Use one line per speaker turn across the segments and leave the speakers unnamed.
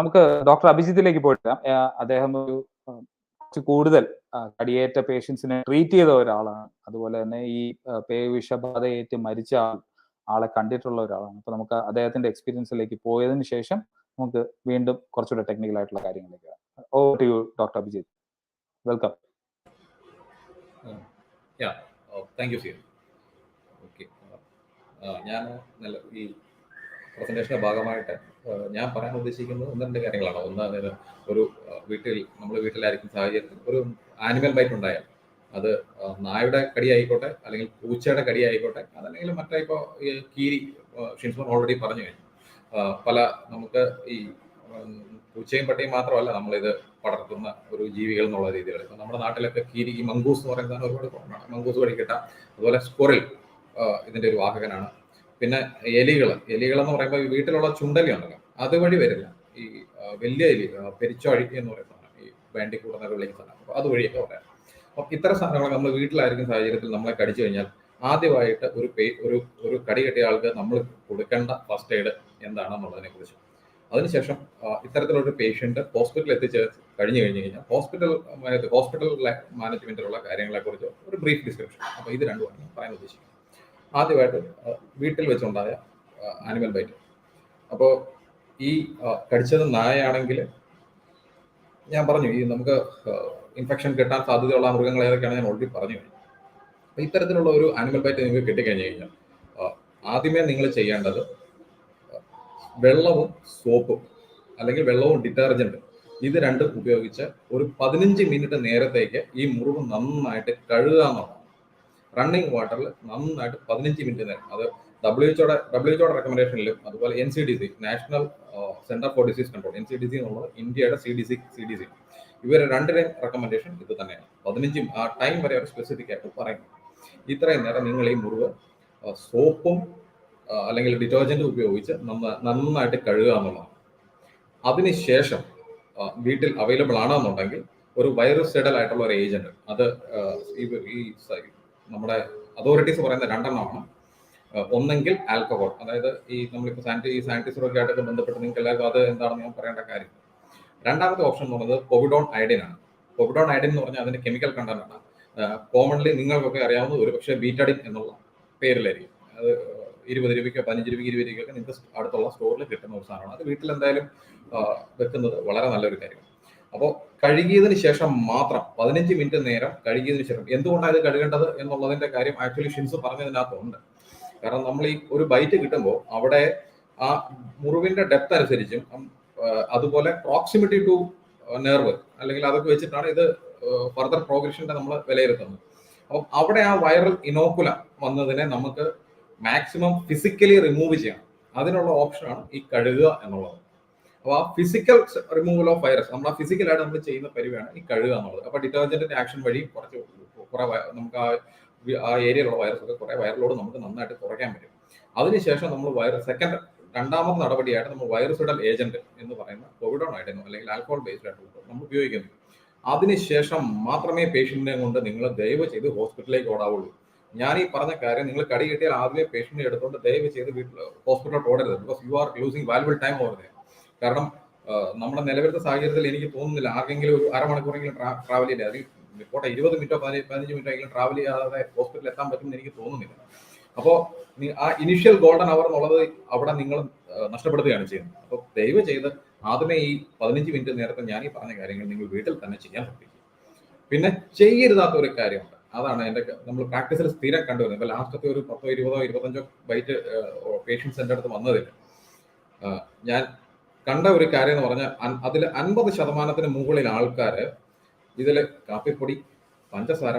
നമുക്ക് ഡോക്ടർ അഭിജിത്തിലേക്ക് പോയിട്ട് അദ്ദേഹം ഒരു കൂടുതൽ കടിയേറ്റ പേഷ്യൻസിനെ ട്രീറ്റ് ചെയ്ത ഒരാളാണ്. അതുപോലെ തന്നെ ഈ പേ വിഷബാധയേറ്റ് മരിച്ച ആളെ കണ്ടിട്ടുള്ള ഒരാളാണ്. അപ്പൊ നമുക്ക് അദ്ദേഹത്തിന്റെ എക്സ്പീരിയൻസിലേക്ക് പോയതിന് ശേഷം നമുക്ക് വീണ്ടും കുറച്ചുകൂടെ ടെക്നിക്കൽ ആയിട്ടുള്ള കാര്യങ്ങളിലേക്ക് over to you doctor Abhijith. Welcome
thank you ഞാൻ നല്ല ഈ പ്രസന്റേഷന്റെ ഭാഗമായിട്ട് ഞാൻ പറയാൻ ഉദ്ദേശിക്കുന്നത് ഒന്ന് രണ്ട് കാര്യങ്ങളാണ്. ഒന്ന് അതായത് ഒരു വീട്ടിൽ നമ്മൾ വീട്ടിലായിരിക്കും സാഹചര്യത്തിൽ ഒരു ആനിമൽ ബൈറ്റ് ഉണ്ടായാൽ അത് നായുടെ കടി ആയിക്കോട്ടെ അല്ലെങ്കിൽ പൂച്ചയുടെ കടി ആയിക്കോട്ടെ അതല്ലെങ്കിൽ മറ്റേ ഇപ്പോൾ കീരി ഷിൻസോൺ ഓൾറെഡി പറഞ്ഞു കഴിഞ്ഞു. പല നമുക്ക് ഈ പൂച്ചയും പട്ടിയും മാത്രമല്ല നമ്മളിത് പടർത്തുന്ന ഒരു ജീവികൾ എന്നുള്ള രീതിയിൽ. ഇപ്പം നമ്മുടെ നാട്ടിലൊക്കെ കീരി ഈ മങ്കൂസ് എന്ന് പറയുന്നതാണ് ഒരുപാട് കുറവാണ് മങ്കൂസ് കിട്ടാം. അതുപോലെ സ്കൊറിൽ ഇതിന്റെ ഒരു വാഹകനാണ് പിന്നെ എലികൾ എലികൾ എന്ന് പറയുമ്പോൾ വീട്ടിലുള്ള ചുണ്ടലി ഉണ്ടല്ലോ അതുവഴി വരില്ല ഈ വലിയ എലി പെരിച്ചഴി എന്ന് പറയുന്ന ഈ വേണ്ടി കൂടുന്ന വിളിക്കുന്ന സാധനം. അപ്പോൾ അതുവഴിയൊക്കെ പറയാം അപ്പം ഇത്തരം സാധനങ്ങൾ നമ്മൾ വീട്ടിലായിരിക്കുന്ന സാഹചര്യത്തിൽ നമ്മളെ കടിച്ചു കഴിഞ്ഞാൽ ആദ്യമായിട്ട് ഒരു പേ ഒരു ഒരു കടി കെട്ടിയ ആൾക്ക് നമ്മൾ കൊടുക്കേണ്ട ഫസ്റ്റ് എയ്ഡ് എന്താണെന്നുള്ളതിനെ കുറിച്ച്. അതിനുശേഷം ഇത്തരത്തിലൊരു പേഷ്യന്റ് ഹോസ്പിറ്റലിൽ എത്തിച്ച് കഴിഞ്ഞു കഴിഞ്ഞു കഴിഞ്ഞാൽ ഹോസ്പിറ്റൽ ഹോസ്പിറ്റൽ മാനേജ്മെന്റിലുള്ള കാര്യങ്ങളെക്കുറിച്ച് ഒരു ബ്രീഫ് ഡിസ്ക്രിപ്ഷൻ അപ്പോൾ ഇത് രണ്ടുമാണ് പറയാൻ ഉദ്ദേശിക്കുന്നത്. ആദ്യമായിട്ട് വീട്ടിൽ വെച്ചുണ്ടായ ആനിമൽ ബൈറ്റ് അപ്പോൾ ഈ കടിച്ചത് നായയാണെങ്കിൽ ഞാൻ പറഞ്ഞു ഈ നമുക്ക് ഇൻഫെക്ഷൻ കിട്ടാൻ സാധ്യതയുള്ള മൃഗങ്ങൾ ഏതൊക്കെയാണ് ഞാൻ ഓൾറെഡി പറഞ്ഞു. കഴിഞ്ഞു ഇത്തരത്തിലുള്ള ഒരു ആനിമൽ ബൈറ്റ് നിങ്ങൾക്ക് കിട്ടിക്കഴിഞ്ഞു കഴിഞ്ഞാൽ ആദ്യമേ നിങ്ങൾ ചെയ്യേണ്ടത് വെള്ളവും സോപ്പും അല്ലെങ്കിൽ വെള്ളവും ഡിറ്റർജന്റും ഇത് രണ്ടും ഉപയോഗിച്ച് ഒരു പതിനഞ്ച് മിനിറ്റ് നേരത്തേക്ക് ഈ മുറിവ് നന്നായിട്ട് കഴുകുക എന്നുള്ളതാണ്. റണ്ണിങ് വാട്ടറിൽ നന്നായിട്ട് പതിനഞ്ച് മിനിറ്റ് നേരം. അത് ഡബ്ല്യു എച്ച്ഒയുടെ ഡബ്ല്യു എച്ച്ഒയുടെ റെക്കമെൻഡേഷനിലും അതുപോലെ N C D C national centre for disease control N C D C എന്നുള്ളത് ഇന്ത്യയുടെ C D C C D C ഇവർ രണ്ടിനെയും റെക്കമെൻഡേഷൻ ഇത് തന്നെയാണ്. പതിനഞ്ച് ആ ടൈം വരെ അവർ സ്പെസിഫിക് ആയിട്ട് പറയുന്നു. ഇത്രയും നേരം നിങ്ങൾ ഈ മുറിവ് സോപ്പും അല്ലെങ്കിൽ ഡിറ്റർജന്റും ഉപയോഗിച്ച് നന്നായിട്ട് കഴുകുക എന്നുള്ളതാണ്. അതിനുശേഷം വീട്ടിൽ അവൈലബിൾ ആണെന്നുണ്ടെങ്കിൽ ഒരു വൈറസ് സെഡൽ ആയിട്ടുള്ള ഒരു ഏജന്റ് അത് ഈ നമ്മുടെ അതോറിറ്റീസ് പറയുന്ന രണ്ടെണ്ണമാണ്. ഒന്നെങ്കിൽ ആൽക്കഹോൾ അതായത് ഈ നമ്മളിപ്പോൾ സാനിറ്റൈ ഈ സാനിറ്റൈസറൊക്കെ ആയിട്ടൊക്കെ ബന്ധപ്പെട്ട് നിങ്ങൾക്ക് എല്ലാവർക്കും അത് എന്താണെന്ന് ഞാൻ പറയേണ്ട കാര്യം. രണ്ടാമത്തെ ഓപ്ഷൻ എന്ന് പറയുന്നത് കോവിഡോൺ അയഡിൻ ആണ്. കോവിഡോൺ അയഡിൻ എന്ന് പറഞ്ഞാൽ അതിന്റെ കെമിക്കൽ കണ്ടന്റ് കോമൺലി നിങ്ങൾക്കൊക്കെ അറിയാവുന്നത് ഒരു പക്ഷേ ബീറ്റഡിൻ എന്നുള്ള പേരിലായിരിക്കും. അത് ഇരുപത് രൂപയ്ക്കോ പതിനഞ്ച് രൂപയ്ക്ക് ഇരുപത് രൂപയ്ക്കൊക്കെ നിങ്ങൾക്ക് അടുത്തുള്ള സ്റ്റോറിൽ കിട്ടുന്ന ഒരു സാധനമാണ്. അത് വീട്ടിൽ എന്തായാലും വെക്കുന്നത് വളരെ നല്ലൊരു കാര്യമാണ്. അപ്പോൾ കഴുകിയതിന് ശേഷം മാത്രം പതിനഞ്ച് മിനിറ്റ് നേരം കഴുകിയതിന് ശേഷം. എന്തുകൊണ്ടാണ് ഇത് കഴുകേണ്ടത് എന്നുള്ളതിന്റെ കാര്യം ആക്ച്വലി ഷിൻസ് പറഞ്ഞതിനകത്തുണ്ട് കാരണം നമ്മൾ ഈ ഒരു ബൈറ്റ് കിട്ടുമ്പോൾ അവിടെ ആ മുറിവിന്റെ ഡെപ്ത് അനുസരിച്ചും അതുപോലെ പ്രോക്സിമിറ്റി ടു നെർവ് അല്ലെങ്കിൽ അതൊക്കെ വെച്ചിട്ടാണ് ഇത് ഫർദർ പ്രോഗ്രഷന്റെ നമ്മൾ വിലയിരുത്തുന്നത്. അപ്പം അവിടെ ആ വൈറൽ ഇനോക്കുല വന്നതിനെ നമുക്ക് മാക്സിമം ഫിസിക്കലി റിമൂവ് ചെയ്യണം അതിനുള്ള ഓപ്ഷനാണ് ഈ കഴുകുക എന്നുള്ളത്. അപ്പോൾ ആ ഫിസിക്കൽ റിമൂവൽ ഓഫ് വൈറസ് നമ്മൾ ആ ഫിസിക്കലായിട്ട് നമ്മൾ ചെയ്യുന്ന പരിവാണ് ഈ കഴുകുക എന്നുള്ളത്. അപ്പോൾ ഡിറ്റർജന്റിന്റെ ആക്ഷൻ വഴി കുറച്ച് കുറെ നമുക്ക് ആ ആ ഏരിയയിലുള്ള വൈറസ് ഒക്കെ കുറെ വൈറലോട് നമുക്ക് നന്നായിട്ട് കുറയ്ക്കാൻ പറ്റും. അതിനുശേഷം നമ്മൾ വൈറസ് സെക്കൻഡ് രണ്ടാമത്തെ നടപടിയായിട്ട് നമ്മൾ വൈറസ് ഇടൽ ഏജന്റ് എന്ന് പറയുന്ന കോവിഡോൺ ആയിരുന്നു അല്ലെങ്കിൽ ആൽക്കോഹോൾ ബേസ്ഡ് ആയിട്ടുള്ള നമ്മൾ ഉപയോഗിക്കുന്നു അതിനുശേഷം മാത്രമേ പേഷ്യന്റിനെ കൊണ്ട് നിങ്ങൾ ദയവ് ചെയ്ത് ഹോസ്പിറ്റലിലേക്ക് ഓടാവുള്ളൂ. ഞാൻ ഈ പറഞ്ഞ കാര്യം നിങ്ങൾ കടി കിട്ടിയാൽ ആദ്യമേ പേഷ്യന്റിനെ എടുത്തുകൊണ്ട് ദയവ് ചെയ്ത് വീട്ടിൽ ഹോസ്പിറ്റലിലോട്ട് ഓടരുത് because you are losing valuable time over കാരണം നമ്മുടെ നിലവിലത്തെ സാഹചര്യത്തിൽ എനിക്ക് തോന്നുന്നില്ല ആർക്കെങ്കിലും ഒരു അരമണിക്കൂറെങ്കിലും ട്രാവൽ ചെയ്യില്ല അതിൽ പോട്ടെ ഇരുപത് മിനിറ്റോ പതിനഞ്ച് മിനിറ്റോ എങ്കിലും ട്രാവൽ ചെയ്യാതെ ഹോസ്പിറ്റലിൽ എത്താൻ പറ്റുമെന്ന് എനിക്ക് തോന്നുന്നില്ല. അപ്പോൾ ആ ഇനിഷ്യൽ ഗോൾഡൻ അവർ എന്നുള്ളത് അവിടെ നിങ്ങൾ നഷ്ടപ്പെടുത്തുകയാണ് ചെയ്യുന്നത്. അപ്പോൾ ദയവ് ചെയ്ത് ആദ്യമേ ഈ പതിനഞ്ച് മിനിറ്റ് നേരത്തെ ഞാൻ ഈ പറഞ്ഞ കാര്യങ്ങൾ നിങ്ങൾ വീട്ടിൽ തന്നെ ചെയ്യാൻ ശ്രമിക്കും പിന്നെ ചെയ്യരുതാത്ത ഒരു കാര്യമുണ്ട്. അതാണ് എന്റെ നമ്മൾ പ്രാക്ടീസിൽ സ്ഥിരം കണ്ടുവരുന്നത്. ഇപ്പൊ ലാസ്റ്റത്തെ ഒരു പത്തോ ഇരുപതോ ഇരുപത്തഞ്ചോ ബൈറ്റ് പേഷ്യൻസ് എന്റെ അടുത്ത് വന്നതില്ല ഞാൻ കണ്ട ഒരു കാര്യം എന്ന് പറഞ്ഞാൽ അതിൽ അൻപത് ശതമാനത്തിന് മുകളിൽ ആൾക്കാർ ഇതിൽ കാപ്പിപ്പൊടി പഞ്ചസാര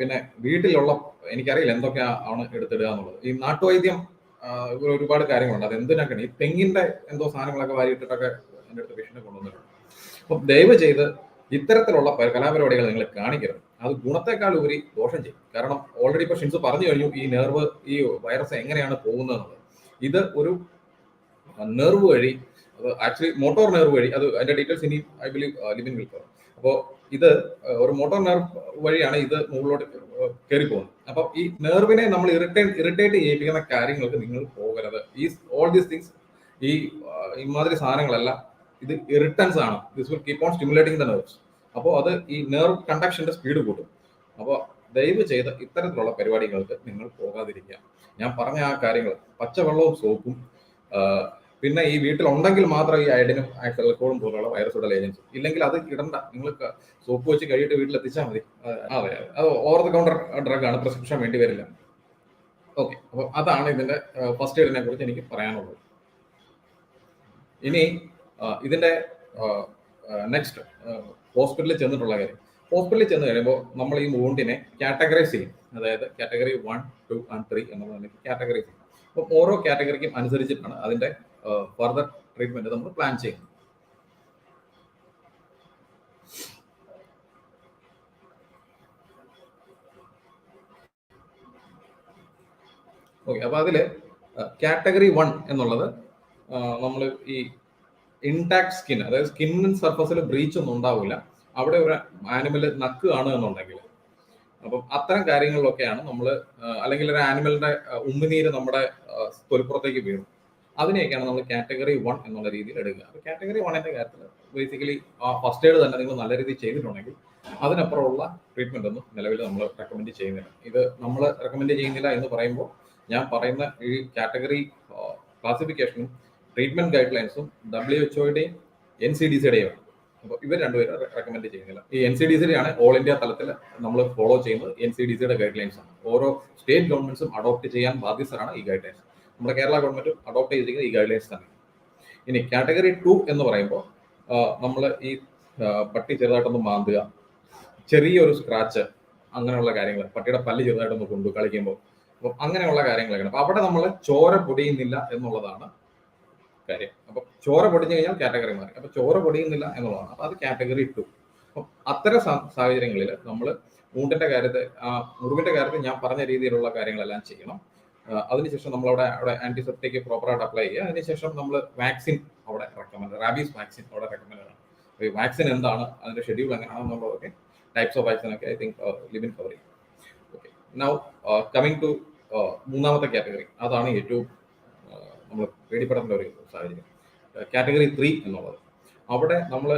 പിന്നെ വീട്ടിലുള്ള എനിക്കറിയില്ല എന്തൊക്കെയാണ് എടുത്തിടുക എന്നുള്ളത്. ഈ നാട്ടുവൈദ്യം ഒരുപാട് കാര്യങ്ങളുണ്ട്. അത് എന്തിനൊക്കെയാണ് ഈ തെങ്ങിന്റെ എന്തോ സാധനങ്ങളൊക്കെ വാരിയിട്ടിട്ടൊക്കെ എന്റെ അടുത്ത് പേഷ്യനെ കൊണ്ടുവന്നിട്ടുണ്ട്. അപ്പം ദയവ് ചെയ്ത് ഇത്തരത്തിലുള്ള കലാപരിപാടികൾ നിങ്ങൾ കാണിക്കരുത്. അത് ഗുണത്തെക്കാൾ ഉപരി ദോഷം ചെയ്യും. കാരണം ഓൾറെഡി ഇപ്പൊ ഷിൻസ് പറഞ്ഞു കഴിഞ്ഞു ഈ നെർവ് ഈ വൈറസ് എങ്ങനെയാണ് പോകുന്നത് ഇത് ഒരു നെർവ് വഴി അത് ആക്ച്വലി മോട്ടോർ നെയർ വഴി അത് അതിന്റെ ഡീറ്റെയിൽസ് ഇനി ഐ ബിലീവ് ലിബിൻ വിൽ പറയും അപ്പോൾ ഇത് ഒരു മോട്ടോർ നെർവ് വഴിയാണ് ഇത് മുകളിലോട്ട് കയറി പോകുന്നത് അപ്പോൾ ഈ നെർവിനെ നമ്മൾ ഇറിറ്റേറ്റ് ഇറിറ്റേറ്റ് ചെയ്യിപ്പിക്കുന്ന കാര്യങ്ങൾക്ക് നിങ്ങൾ പോകരുത്. ഈ ഓൾ ദീസ് തിങ്സ് ഈ ഇമാതിരി സാധനങ്ങളെല്ലാം ഇത് ഇറിട്ടൻസ് ആണ്. This will keep on stimulating the nerves അപ്പോൾ അത് ഈ നെർവ് കണ്ടക്ഷന്റെ സ്പീഡ് കൂട്ടും. അപ്പോൾ ദയവ് ചെയ്ത് ഇത്തരത്തിലുള്ള പരിപാടികൾക്ക് നിങ്ങൾ പോകാതിരിക്കുക. ഞാൻ പറഞ്ഞ ആ കാര്യങ്ങൾ പച്ചവെള്ളവും സോപ്പും പിന്നെ ഈ വീട്ടിൽ ഉണ്ടെങ്കിൽ മാത്രം ഈ അയഡിനും ആക്സലക്കോളും പോലുള്ള വൈറസ് ഉള്ള ഏജൻസി ഇല്ലെങ്കിൽ അത് ഇടണ്ട നിങ്ങൾ സോപ്പ് വെച്ച് കഴിയിട്ട് വീട്ടിൽ എത്തിച്ചാൽ മതി അതെ അത് ഓവർ ദ കൗണ്ടർ ഡ്രഗ് ആണ് പ്രിസ്ക്രിപ്ഷൻ വേണ്ടി വരില്ല. ഓക്കെ അപ്പോൾ അതാണ് ഇതിന്റെ ഫസ്റ്റ് എയ്ഡിനെ കുറിച്ച് എനിക്ക് പറയാനുള്ളത്. ഇനി ഇതിന്റെ നെക്സ്റ്റ് ഹോസ്പിറ്റലിൽ ചെന്നിട്ടുള്ള കാര്യം. ഹോസ്പിറ്റലിൽ ചെന്ന് കഴിയുമ്പോൾ നമ്മൾ ഈ വൂണ്ടിനെ കാറ്റഗറൈസ് ചെയ്യും. അതായത് category one two and three എന്നുള്ളത് കാറ്റഗറൈസ് ചെയ്യും. അപ്പോൾ ഓരോ കാറ്റഗറിക്കും അനുസരിച്ചിട്ടാണ് അതിന്റെ ഫർദർ ട്രീറ്റ്മെന്റ് നമ്മൾ പ്ലാൻ ചെയ്യുന്നത് ഓക്കെ അപ്പൊ അതിൽ കാറ്റഗറി വൺ എന്നുള്ളത് നമ്മൾ ഈ ഇൻടാക്ട് സ്കിൻ അതായത് സ്കിന്നിൻ സർഫസിൽ ബ്രീച്ച് ഒന്നും ഉണ്ടാവില്ല. അവിടെ ഒരു ആനിമൽ നക്കുകയാണ് എന്നുണ്ടെങ്കിൽ അപ്പം അത്തരം കാര്യങ്ങളിലൊക്കെയാണ് നമ്മൾ അല്ലെങ്കിൽ ഒരു ആനിമലിന്റെ ഉമ്മിനീര് നമ്മുടെ തൊലിപ്പുറത്തേക്ക് വീണു അതിനെയൊക്കെയാണ് നമ്മൾ കാറ്റഗറി വൺ എന്നുള്ള രീതിയിൽ എടുക്കുക. അപ്പൊ കാറ്റഗറി വണ്ണിന്റെ കാര്യത്തിൽ ബേസിക്കലി ആ ഫസ്റ്റ് എയ്ഡ് തന്നെ നിങ്ങൾ നല്ല രീതിയിൽ ചെയ്തിട്ടുണ്ടെങ്കിൽ അതിനപ്പുറമുള്ള ട്രീറ്റ്മെന്റ് ഒന്നും നിലവിൽ നമ്മൾ റെക്കമെൻഡ് ചെയ്യുന്നില്ല. ഇത് നമ്മൾ റെക്കമെൻഡ് ചെയ്യുന്നില്ല എന്ന് പറയുമ്പോൾ ഞാൻ പറയുന്ന ഈ കാറ്റഗറി ക്ലാസിഫിക്കേഷനും ട്രീറ്റ്മെന്റ് ഗൈഡ് ലൈൻസും ഡബ്ല്യു എച്ച്ഒയുടെയും എൻ സി ഡി സിയുടെയും അപ്പോൾ ഇവർ രണ്ടുപേരും റെക്കമെൻഡ് ചെയ്യുന്നില്ല. ഈ എൻ സി ഡി സിയുടെ ആണ് ഓൾ ഇന്ത്യ തലത്തിൽ നമ്മൾ ഫോളോ ചെയ്യുന്നത് എൻ സി ഡി സിയുടെ ഗൈഡ് ലൈൻസ് ആണ്. ഓരോ സ്റ്റേറ്റ് ഗവൺമെന്റ്സും അഡോപ്റ്റ് ചെയ്യാൻ ബാധ്യസ്ഥരാണ് ഈ ഗൈഡ് ലൈൻസ് നമ്മുടെ കേരള ഗവൺമെന്റും അഡോപ്റ്റ് ചെയ്തിരിക്കുന്ന ഈ ഗൈഡ് ലൈൻസ് തന്നെ. ഇനി കാറ്റഗറി ടു എന്ന് പറയുമ്പോൾ നമ്മൾ ഈ പട്ടി ചെറുതായിട്ടൊന്ന് മാന്തുക ചെറിയൊരു സ്ക്രാച്ച് അങ്ങനെയുള്ള കാര്യങ്ങൾ പട്ടിയുടെ പല്ല് ചെറുതായിട്ടൊന്ന് കൊണ്ടു കളിക്കുമ്പോൾ അപ്പം അങ്ങനെയുള്ള കാര്യങ്ങളൊക്കെയാണ്. അപ്പം അവിടെ നമ്മൾ ചോര പൊടിയുന്നില്ല എന്നുള്ളതാണ് കാര്യം. അപ്പം ചോര പൊടിഞ്ഞു കഴിഞ്ഞാൽ കാറ്റഗറി മാറി. അപ്പം ചോര പൊടിയുന്നില്ല എന്നുള്ളതാണ്. അപ്പം അത് കാറ്റഗറി ടു അപ്പം അത്തരം സാഹചര്യങ്ങളിൽ നമ്മൾ ഊണ്ടിന്റെ കാര്യത്തെ ആ മുറിവിന്റെ കാര്യത്തിൽ ഞാൻ പറഞ്ഞ രീതിയിലുള്ള കാര്യങ്ങളെല്ലാം ചെയ്യണം. അതിനുശേഷം നമ്മൾ അവിടെ അവിടെ ആന്റിസെപ്റ്റിക് പ്രോപ്പറായിട്ട് അപ്ലൈ ചെയ്യുക. അതിനുശേഷം നമ്മൾ വാക്സിൻ അവിടെ റെക്കമെൻഡ് റാബീസ് വാക്സിൻ അവിടെ റെക്കമെൻഡ് ആണ് ഈ വാക്സിൻ എന്താണ് അതിന്റെ ഷെഡ്യൂൾ എങ്ങനെയാണെന്നുള്ളതൊക്കെ ടൈപ്സ് ഓഫ് വാക്സിൻ ഒക്കെ ഐ തിങ്ക് ലിവിൻ കവർ ചെയ്യും. ഓക്കെ നൗ കമ്മിങ് ടു മൂന്നാമത്തെ കാറ്റഗറി അതാണ് ഏറ്റവും നമ്മൾ പേടിപ്പെടേണ്ട ഒരു സാഹചര്യം. കാറ്റഗറി ത്രീ എന്നുള്ളത്. അവിടെ നമ്മൾ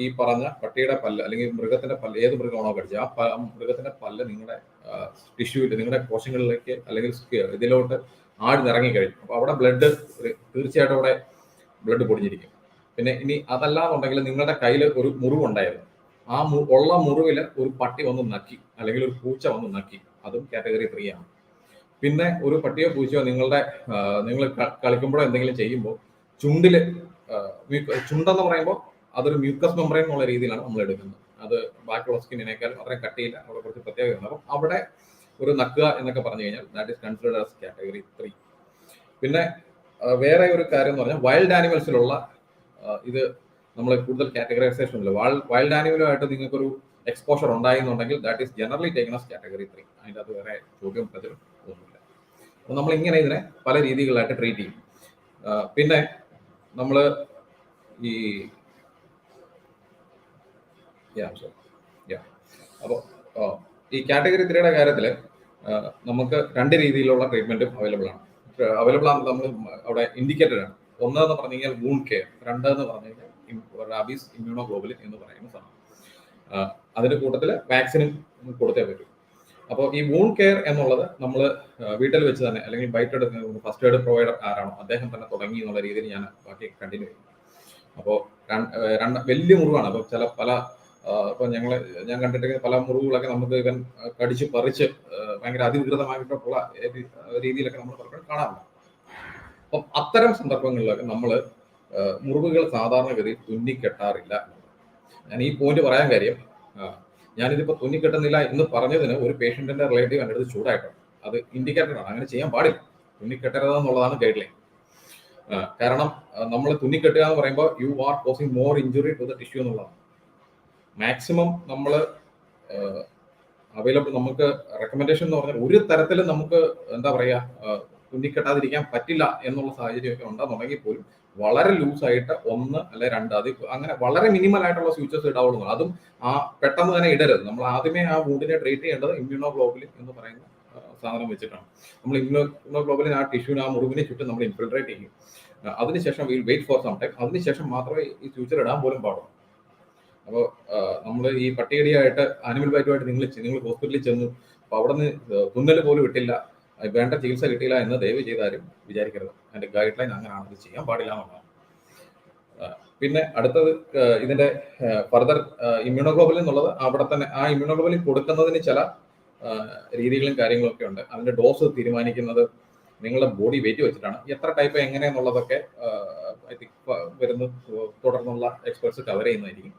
ഈ പറഞ്ഞ പട്ടിയുടെ പല്ല് അല്ലെങ്കിൽ മൃഗത്തിന്റെ പല്ല് ഏത് മൃഗമാണോ കടിച്ചത് ആ മൃഗത്തിന്റെ പല്ല് നിങ്ങളുടെ ടിഷ്യൂവിൽ നിങ്ങളുടെ കോശങ്ങളിലേക്ക് അല്ലെങ്കിൽ ഇതിലോട്ട് ആഴ്ന്നിറങ്ങി കഴിഞ്ഞു. അപ്പൊ അവിടെ ബ്ലഡ് തീർച്ചയായിട്ടും അവിടെ ബ്ലഡ് പൊടിഞ്ഞിരിക്കും. പിന്നെ ഇനി അതല്ലാന്നുണ്ടെങ്കിൽ നിങ്ങളുടെ കയ്യിൽ ഒരു മുറിവുണ്ടായിരുന്നു. ആ ഉള്ള മുറിവിൽ ഒരു പട്ടി വന്ന് നക്കി അല്ലെങ്കിൽ ഒരു പൂച്ച വന്ന് നക്കി. അതും കാറ്റഗറി ത്രീ ആണ്. പിന്നെ ഒരു പട്ടിയോ പൂച്ചയോ നിങ്ങളുടെ നിങ്ങൾ കളിക്കുമ്പോഴോ എന്തെങ്കിലും ചെയ്യുമ്പോൾ ചുണ്ടിൽ ചുണ്ടെന്ന് പറയുമ്പോൾ അതൊരു മ്യൂക്കസ് മെമ്പറൈൻ എന്നുള്ള രീതിയിലാണ് നമ്മൾ എടുക്കുന്നത്. അത് ബാക്കിയുള്ള സ്കിന്നിനേക്കാളും അത്രയും കട്ടിയില്ല. അവിടെ കുറച്ച് പ്രത്യേകതയുണ്ട്. അപ്പം അവിടെ ഒരു നക്കുക എന്നൊക്കെ പറഞ്ഞു കഴിഞ്ഞാൽ that is considered as category three പിന്നെ വേറെ ഒരു കാര്യം എന്ന് പറഞ്ഞാൽ വൈൽഡ് ആനിമൽസിലുള്ള ഇത് നമ്മൾ കൂടുതൽ കാറ്റഗറൈസേഷൻ ഇല്ല വൈൽഡ് ആനിമലുമായിട്ട് നിങ്ങൾക്കൊരു exposure ഉണ്ടായിരുന്നുണ്ടെങ്കിൽ that is generally taken as category three അതിന്റെ അത് വേറെ ചോദ്യം പ്രചരം ഒന്നുമില്ല. അപ്പോൾ നമ്മൾ ഇങ്ങനെ ഇതിനെ പല രീതികളിലായിട്ട് ട്രീറ്റ് ചെയ്യും. പിന്നെ നമ്മൾ ഈ അപ്പോൾ ഈ കാറ്റഗറി ത്രീയുടെ കാര്യത്തിൽ നമുക്ക് രണ്ട് രീതിയിലുള്ള ട്രീറ്റ്മെന്റും അവൈലബിൾ ആണ്. അവൈലബിൾ ആണ് നമ്മൾ അവിടെ ഇൻഡിക്കേറ്റഡ് ആണ്. ഒന്ന് എന്ന് പറഞ്ഞു കഴിഞ്ഞാൽ വൂൺ കെയർ രണ്ട് എന്ന് പറഞ്ഞു കഴിഞ്ഞാൽ റാബീസ് ഇമ്മ്യൂണോഗ്ലോബുലിൻ എന്ന് പറയുന്ന സാധനം. അതിന്റെ കൂട്ടത്തിൽ വാക്സിനും കൊടുത്തേ പറ്റൂ. അപ്പോൾ ഈ വൂൺ കെയർ എന്നുള്ളത് നമ്മൾ വീട്ടിൽ വെച്ച് തന്നെ അല്ലെങ്കിൽ ബൈറ്റ് എടുക്കുന്ന ഫസ്റ്റ് എയ്ഡ് പ്രൊവൈഡർ ആരാണോ അദ്ദേഹം തന്നെ തുടങ്ങി എന്നുള്ള രീതിയിൽ ഞാൻ ബാക്കി കണ്ടിന്യൂ ചെയ്യും അപ്പോൾ രണ്ട് വലിയ മുറിവാണ്. അപ്പോൾ ചില പല ഇപ്പൊ ഞങ്ങൾ ഞാൻ കണ്ടിട്ട് പല മുറിവുകളൊക്കെ നമുക്ക് ഇവൻ കടിച്ച് പറിച്ച് ഭയങ്കര അതിവികൃതമായിട്ടുള്ള രീതിയിലൊക്കെ നമ്മൾ പലപ്പോഴും കാണാറുണ്ട്. അപ്പം അത്തരം സന്ദർഭങ്ങളിലൊക്കെ നമ്മൾ മുറിവുകൾ സാധാരണഗതിയിൽ തുന്നിക്കെട്ടാറില്ല. ഞാൻ ഈ പോയിന്റ് പറയാൻ കാര്യം ആ, ഞാനിതിപ്പോ തുന്നിക്കെട്ടുന്നില്ല എന്ന് പറഞ്ഞതിന് ഒരു പേഷ്യന്റിന്റെ റിലേറ്റീവ് എന്റെ അടുത്ത് ചൂടായിട്ടുണ്ട് അത് ഇൻഡിക്കേറ്റഡ് ആണ്. അങ്ങനെ ചെയ്യാൻ പാടില്ല. തുന്നിക്കെട്ടരുത് എന്നുള്ളതാണ് ഗൈഡ് ലൈൻ കാരണം നമ്മൾ തുന്നിക്കെട്ടുക എന്ന് പറയുമ്പോൾ you are causing more injury to the tissue എന്നുള്ളതാണ്. മാക്സിമം നമ്മൾ അവൈലബിൾ നമുക്ക് റെക്കമെൻഡേഷൻ എന്ന് പറഞ്ഞാൽ ഒരു തരത്തിലും നമുക്ക് എന്താ പറയുക തുന്നിക്കെട്ടാതിരിക്കാൻ പറ്റില്ല എന്നുള്ള സാഹചര്യമൊക്കെ ഉണ്ടെന്നുണ്ടെങ്കിൽ പോലും വളരെ ലൂസായിട്ട് ഒന്ന് അല്ലെ രണ്ട് അത് അങ്ങനെ വളരെ മിനിമൽ ആയിട്ടുള്ള സ്വിച്ചസ് ഇടാവുള്ളൂ. അതും ആ പെട്ടെന്ന് തന്നെ ഇടരുത്. നമ്മൾ ആദ്യമേ ആ വൂണ്ടിനെ ട്രീറ്റ് ചെയ്യേണ്ടത് ഇമ്മ്യൂണോ ഗ്ലോബലിൻ എന്ന് പറയുന്ന സാധനം വെച്ചിട്ടാണ്. നമ്മൾ ഇമ്മ്യൂണോ ഗ്ലോബലിൻ ആ ടിഷ്യൂവിന് ആ മുറിവിനെ ചുറ്റും നമ്മൾ ഇൻഫിൽട്രേറ്റ് ചെയ്യും. അതിനുശേഷം will wait for some time അതിനുശേഷം മാത്രമേ ഈ ഫ്യൂച്ചർ ഇടാൻ പോലും പാടുള്ളൂ. അപ്പോൾ നമ്മൾ ഈ പട്ടികടിയായിട്ട് ആനിമൽ ബൈറ്റുമായിട്ട് നിങ്ങൾ നിങ്ങൾ ഹോസ്പിറ്റലിൽ ചെന്നു. അപ്പോൾ അവിടെ നിന്ന് തുന്നൽ പോലും വിട്ടില്ല വേണ്ട ചികിത്സ കിട്ടിയില്ല എന്ന് ദയവ് ചെയ്താലും വിചാരിക്കരുത്. അതിന്റെ ഗൈഡ് ലൈൻ അങ്ങനെയാണ്. ഇത് ചെയ്യാൻ പാടില്ല എന്നുള്ളതാണ്. പിന്നെ അടുത്തത് ഇതിന്റെ ഫർദർ ഇമ്മ്യൂണോഗ്ലോബലിൻ എന്നുള്ളത് അവിടെ തന്നെ ആ ഇമ്മ്യൂണോഗ്ലോബലിൻ കൊടുക്കുന്നതിന് ചില രീതികളും കാര്യങ്ങളും ഒക്കെ ഉണ്ട്. അതിന്റെ ഡോസ് തീരുമാനിക്കുന്നത് നിങ്ങളുടെ ബോഡി വെയിറ്റ് വെച്ചിട്ടാണ്. എത്ര ടൈപ്പ് എങ്ങനെയെന്നുള്ളതൊക്കെ ഐ തിങ്ക് വരുന്ന. തുടർന്നുള്ള എക്സ്പേർട്സ് കവർ ചെയ്യുന്നതായിരിക്കും